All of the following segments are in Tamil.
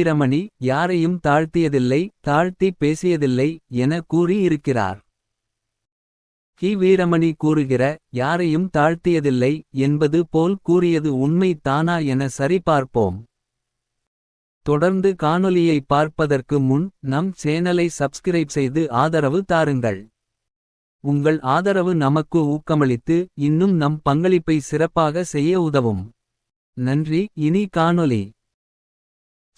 ஸ்ரீரமணி வீரமணி யாரையும் தாழ்த்தியதில்லை தாழ்த்தி பேசியதில்லை என கூறியிருக்கிறார். கி. வீரமணி கூறுகிற யாரையும் தாழ்த்தியதில்லை என்பது போல் கூறியது உண்மை தானா என சரிபார்ப்போம். தொடர்ந்து காணொலியை பார்ப்பதற்கு முன் நம் சேனலை சப்ஸ்கிரைப் செய்து ஆதரவு தாருங்கள். உங்கள் ஆதரவு நமக்கு ஊக்கமளித்து இன்னும் நம் பங்களிப்பை சிறப்பாக செய்ய உதவும். நன்றி இனி காணொலி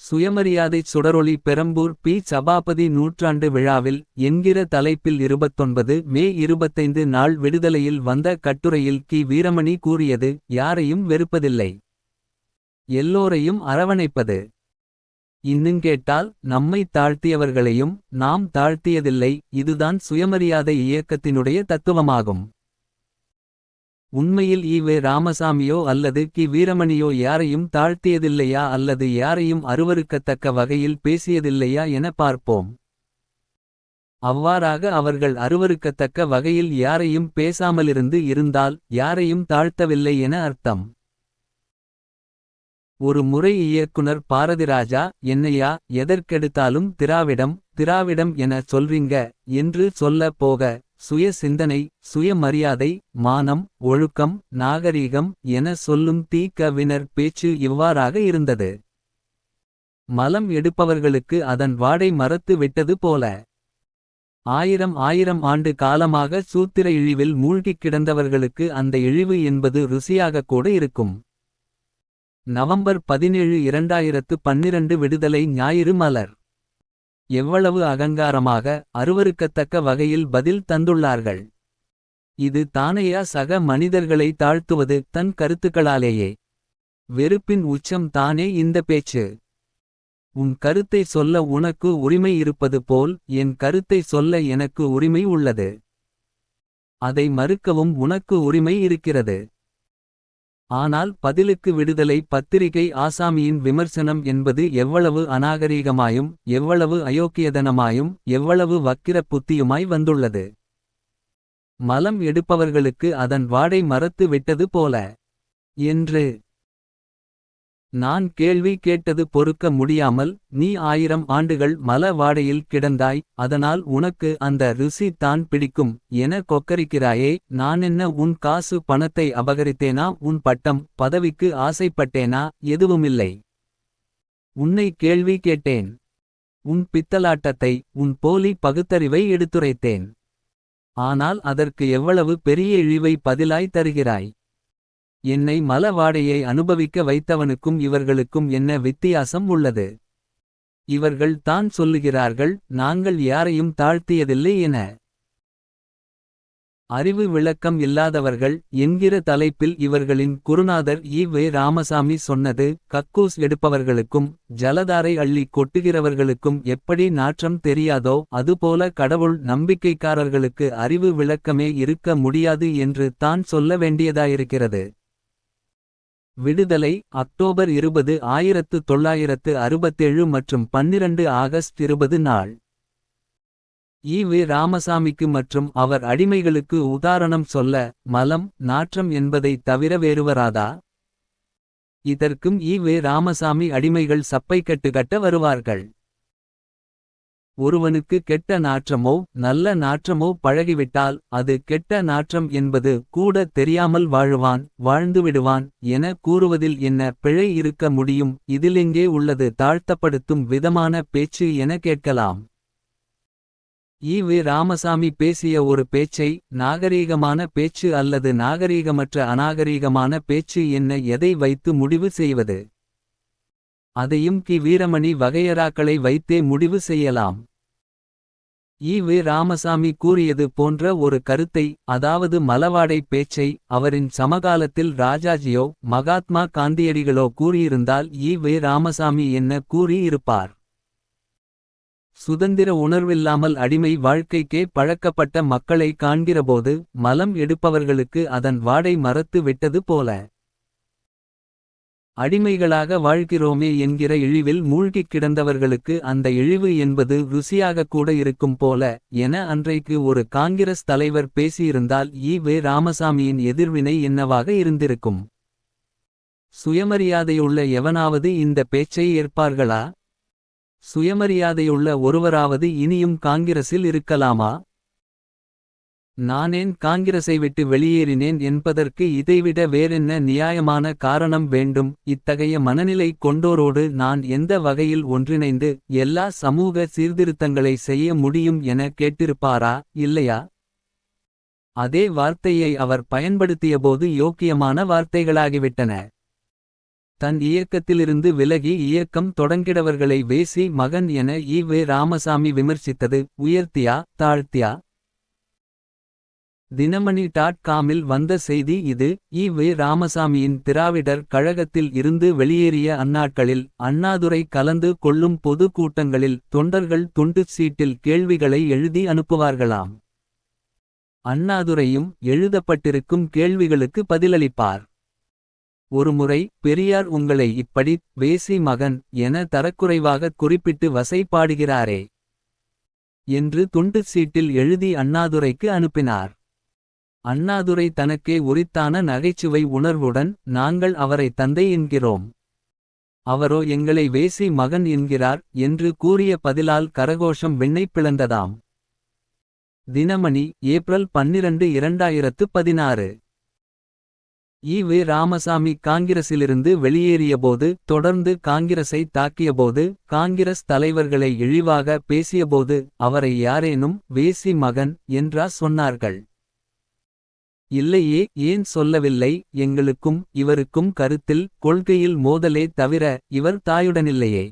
சுயமரியாதை சுடரொளி பெரம்பூர் பி. சபாபதி நூற்றாண்டு விழாவில் என்கிற தலைப்பில் இருபத்தொன்பது மே இருபத்தைந்து நாள் விடுதலையில் வந்த கட்டுரையில் கி. வீரமணி கூறியது யாரையும் வெறுப்பதில்லை. எல்லோரையும் அரவணைப்பது. இன்னுங்கேட்டால் நம்மை தாழ்த்தியவர்களையும் நாம் தாழ்த்தியதில்லை இதுதான் சுயமரியாதை இயக்கத்தினுடைய தத்துவமாகும். உண்மையில் ஈவே ராமசாமியோ அல்லது கி. வீரமணியோ யாரையும் தாழ்த்தியதில்லையா அல்லது யாரையும் அருவருக்கத்தக்க வகையில் பேசியதில்லையா என பார்ப்போம். அவ்வாறாக அவர்கள் அருவருக்கத்தக்க வகையில் யாரையும் பேசாமலிருந்து இருந்தால் யாரையும் தாழ்த்தவில்லை என அர்த்தம். ஒரு முறை இயக்குனர் பாரதிராஜா என்னையா எதற்கெடுத்தாலும் திராவிடம் திராவிடம் என சொல்றீங்க என்று சொல்ல போக சுய சிந்தனை சுயமரியாதை மானம் ஒழுக்கம் நாகரீகம் என சொல்லும் தீக்கவினர் பேச்சு இவ்வாறாக இருந்தது. மலம் எடுப்பவர்களுக்கு அதன் வாடை மறத்து விட்டது போல. ஆயிரம் ஆயிரம் ஆண்டு காலமாக சூத்திர இழிவில் மூழ்கிக் கிடந்தவர்களுக்கு அந்த இழிவு என்பது ருசியாக கூட இருக்கும். நவம்பர் பதினேழு இரண்டாயிரத்து பன்னிரண்டு விடுதலை ஞாயிறு மலர். எவ்வளவு அகங்காரமாக அருவருக்கத்தக்க வகையில் பதில் தந்துள்ளார்கள். இது தானையா சக மனிதர்களை தாழ்த்துவது தன் கருத்துக்களாலேயே. வெறுப்பின் உச்சம் தானே இந்த பேச்சு. உன் கருத்தை சொல்ல உனக்கு உரிமை இருப்பது போல் என் கருத்தை சொல்ல எனக்கு உரிமை உள்ளது. அதை மறுக்கவும் உனக்கு உரிமை இருக்கிறது. ஆனால் பதிலுக்கு விடுதலை பத்திரிகை ஆசாமியின் விமர்சனம் என்பது எவ்வளவு அநாகரீகமாயும் எவ்வளவு அயோக்கியதனமாயும் எவ்வளவு வக்கிர புத்தியுமாய் வந்துள்ளது. மலம் எடுப்பவர்களுக்கு அதன் வாடை மறத்து விட்டது போல. என்று நான் கேள்வி கேட்டது பொறுக்க முடியாமல் நீ ஆயிரம் ஆண்டுகள் மல வாடையில் கிடந்தாய் அதனால் உனக்கு அந்த ருசி தான் பிடிக்கும் என கொக்கரிக்கிறாயே நானென்ன உன் காசு பணத்தை அபகரித்தேனா உன் பட்டம் பதவிக்கு ஆசைப்பட்டேனா எதுவுமில்லை. உன்னை கேள்வி கேட்டேன். உன் பித்தலாட்டத்தை உன் போலி பகுத்தறிவை எடுத்துரைத்தேன். ஆனால் அதற்கு எவ்வளவு பெரிய இழிவை பதிலாய் தருகிறாய். என்னை மல வாடையை அனுபவிக்க வைத்தவனுக்கும் இவர்களுக்கும் என்ன வித்தியாசம் உள்ளது? இவர்கள் தான் சொல்லுகிறார்கள் நாங்கள் யாரையும் தாழ்த்தியதில்லை என. அறிவு விளக்கம் இல்லாதவர்கள் என்கிற தலைப்பில் இவர்களின் குருநாதர் இ. வே. ராமசாமி சொன்னது கக்கூஸ் எடுப்பவர்களுக்கும் ஜலதாரை அள்ளி கொட்டுகிறவர்களுக்கும் எப்படி நாற்றம் தெரியாதோ அதுபோல கடவுள் நம்பிக்கைக்காரர்களுக்கு அறிவு விளக்கமே இருக்க முடியாது என்று தான் சொல்ல வேண்டியதாயிருக்கிறது. விடுதலை அக்டோபர் இருபது ஆயிரத்து தொள்ளாயிரத்து அறுபத்தேழு மற்றும் பன்னிரண்டு ஆகஸ்ட் இருபது நாள். E V. ராமசாமிக்கு மற்றும் அவர் அடிமைகளுக்கு உதாரணம் சொல்ல மலம் நாற்றம் என்பதை தவிர வேறுவராதா? இதற்கும் ஈ வி. ராமசாமி அடிமைகள் சப்பை கட்ட வருவார்கள். ஒருவனுக்கு கெட்ட நாற்றமோ நல்ல நாற்றமோ பழகிவிட்டால் அது கெட்ட நாற்றம் என்பது கூட தெரியாமல் வாழுவான் வாழ்ந்துவிடுவான் என கூறுவதில் என்ன பிழை இருக்க முடியும் இதிலெங்கே உள்ளது தாழ்த்தப்படுத்தும் விதமான பேச்சு என கேட்கலாம். ஈ வி. ராமசாமி பேசிய ஒரு பேச்சை நாகரீகமான பேச்சு அல்லது நாகரீகமற்ற அநாகரீகமான பேச்சு என்ன எதை வைத்து முடிவு செய்வது? அதையும் கி. வீரமணி வகையராக்களை வைத்தே முடிவு செய்யலாம். ஈ வி. ராமசாமி கூறியது போன்ற ஒரு கருத்தை அதாவது மலவாடை பேச்சை அவரின் சமகாலத்தில் ராஜாஜியோ மகாத்மா காந்தியடிகளோ கூறியிருந்தால் ஈ வி. ராமசாமி என்ன கூறியிருப்பார்? சுதந்திர உணர்வில்லாமல் அடிமை வாழ்க்கைக்கே பழக்கப்பட்ட மக்களை காண்கிறபோது மலம் எடுப்பவர்களுக்கு அதன் வாடை மறத்து விட்டது போல. அடிமைகளாக வாழ்கிறோமே என்கிற இழிவில் மூழ்கிக் கிடந்தவர்களுக்கு அந்த இழிவு என்பது ருசியாகக் கூட இருக்கும் போல என அன்றைக்கு ஒரு காங்கிரஸ் தலைவர் பேசியிருந்தால் ஈ வே. ராமசாமியின் எதிர்வினை என்னவாக இருந்திருக்கும்? சுயமரியாதையுள்ள எவனாவது இந்த பேச்சை ஏற்பார்களா? சுயமரியாதையுள்ள ஒருவராவது இனியும் காங்கிரஸில் இருக்கலாமா? நானேன் காங்கிரஸை விட்டு வெளியேறினேன் என்பதற்கு இதைவிட வேறென்ன நியாயமான காரணம் வேண்டும்? இத்தகைய மனநிலை கொண்டோரோடு நான் எந்த வகையில் ஒன்றிணைந்து எல்லா சமூக சீர்திருத்தங்களை செய்ய முடியும் என கேட்டிருப்பாரா இல்லையா? அதே வார்த்தையை அவர் பயன்படுத்தியபோது யோக்கியமான வார்த்தைகளாகிவிட்டன. தன் இயக்கத்திலிருந்து விலகி இயக்கம் தொடங்கிடவர்களை வேசி மகன் என ஈ வே. ராமசாமி விமர்சித்தது உயர்த்தியா தாழ்த்தியா? தினமணி டாட் காமில் வந்த செய்தி இது. இ. வே. ராமசாமியின் திராவிடர் கழகத்தில் இருந்து வெளியேறிய அந்நாட்களில் அண்ணாதுரை கலந்து கொள்ளும் பொது கூட்டங்களில் தொண்டர்கள் துண்டு சீட்டில் கேள்விகளை எழுதி அனுப்புவார்களாம். அண்ணாதுரையும் எழுதப்பட்டிருக்கும் கேள்விகளுக்கு பதிலளிப்பார். ஒருமுறை பெரியார் உங்களை இப்படி வேசி மகன் என தரக்குறைவாகக் குறிப்பிட்டு வசைபாடுகிறாரே என்று துண்டு சீட்டில் எழுதி அண்ணாதுரைக்கு அனுப்பினார். அண்ணாதுரை தனக்கே உரித்தான நகைச்சுவை உணர்வுடன் நாங்கள் அவரை தந்தை என்கிறோம். அவரோ எங்களை வேசி மகன் என்கிறார் என்று கூறிய பதிலால் கரகோஷம் விண்ணைப் பிளந்ததாம். தினமணி ஏப்ரல் பன்னிரண்டு இரண்டாயிரத்து பதினாறு. ஈ வே. ராமசாமி காங்கிரசிலிருந்து வெளியேறியபோது தொடர்ந்து காங்கிரஸை தாக்கியபோது காங்கிரஸ் தலைவர்களை இழிவாக பேசியபோது அவரை யாரேனும் வேசி மகன் என்றா சொன்னார்கள். இல்லையே ஏன் சொல்லவில்லை? எங்களுக்கும் இவருக்கும் கருத்தில் கொள்கையில் மோதலே தவிர இவர் தாயுடனில்லையே.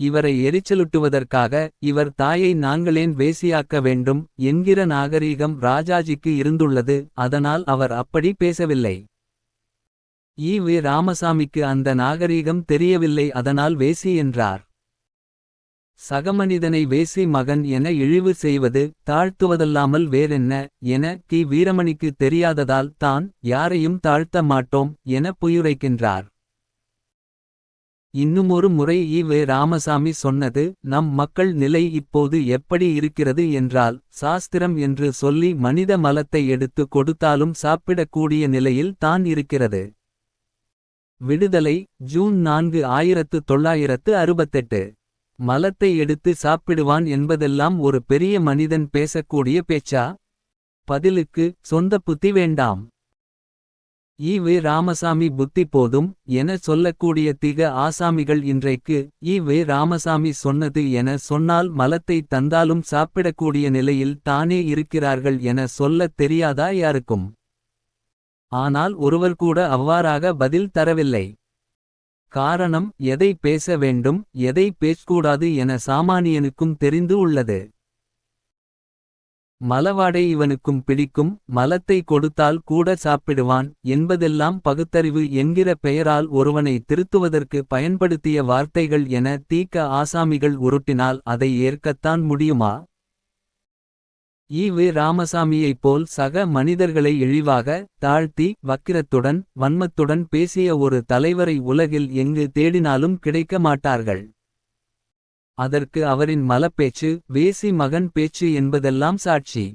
இவரை எரிச்சலுட்டுவதற்காக இவர் தாயை நாங்களேன் வேசியாக்க வேண்டும் என்கிற நாகரீகம் ராஜாஜிக்கு இருந்துள்ளது அதனால் அவர் அப்படி பேசவில்லை. E V. ராமசாமிக்கு அந்த நாகரீகம் தெரியவில்லை அதனால் வேசி என்றார். சகமனிதனை வேசி மகன் என இழிவு செய்வது தாழ்த்துவதல்லாமல் வேறென்ன என கி வீரமணிக்கு தெரியாததால் தான் யாரையும் தாழ்த்த மாட்டோம் என புயுரைக்கின்றார். இன்னுமொரு முறை ஈ வே. ராமசாமி சொன்னது நம் மக்கள் நிலை இப்போது எப்படி இருக்கிறது என்றால் சாஸ்திரம் என்று சொல்லி மனித மலத்தை எடுத்து கொடுத்தாலும் சாப்பிடக்கூடிய நிலையில் தான் இருக்கிறது. விடுதலை ஜூன் நான்கு ஆயிரத்து தொள்ளாயிரத்து அறுபத்தெட்டு. மலத்தை எடுத்து சாப்பிடுவான் என்பதெல்லாம் ஒரு பெரிய மனிதன் பேசக்கூடிய பேச்சா? பதிலுக்கு சொந்த புத்தி வேண்டாம். ஈ. வே. ராமசாமி புத்தி போதும் என சொல்லக்கூடிய திக ஆசாமிகள் இன்றைக்கு ஈ. வே. ராமசாமி சொன்னது என சொன்னால் மலத்தை தந்தாலும் சாப்பிடக்கூடிய நிலையில் தானே இருக்கிறார்கள் என சொல்லத் தெரியாதா யாருக்கும்? ஆனால் ஒருவர் கூட அவ்வாறாக பதில் தரவில்லை. காரணம் எதை பேச வேண்டும் எதை பேசக்கூடாது என சாமானியனுக்கும் தெரிந்து உள்ளது. மலவாடை இவனுக்கும் பிடிக்கும் மலத்தை கொடுத்தால் கூட சாப்பிடுவான் என்பதெல்லாம் பகுத்தறிவு என்கிற பெயரால் ஒருவனை திருத்துவதற்கு பயன்படுத்திய வார்த்தைகள் என தீக்க ஆசாமிகள் உருட்டினால் அதை ஏற்கத்தான் முடியுமா? ஈவு ராமசாமியைப் போல் சக மனிதர்களை இழிவாக தாழ்த்தி வக்கிரத்துடன் வன்மத்துடன் பேசிய ஒரு தலைவரை உலகில் எங்கு தேடினாலும் கிடைக்க மாட்டார்கள். அதற்கு அவரின் மலப்பேச்சு வேசி மகன் பேச்சு என்பதெல்லாம் சாட்சி.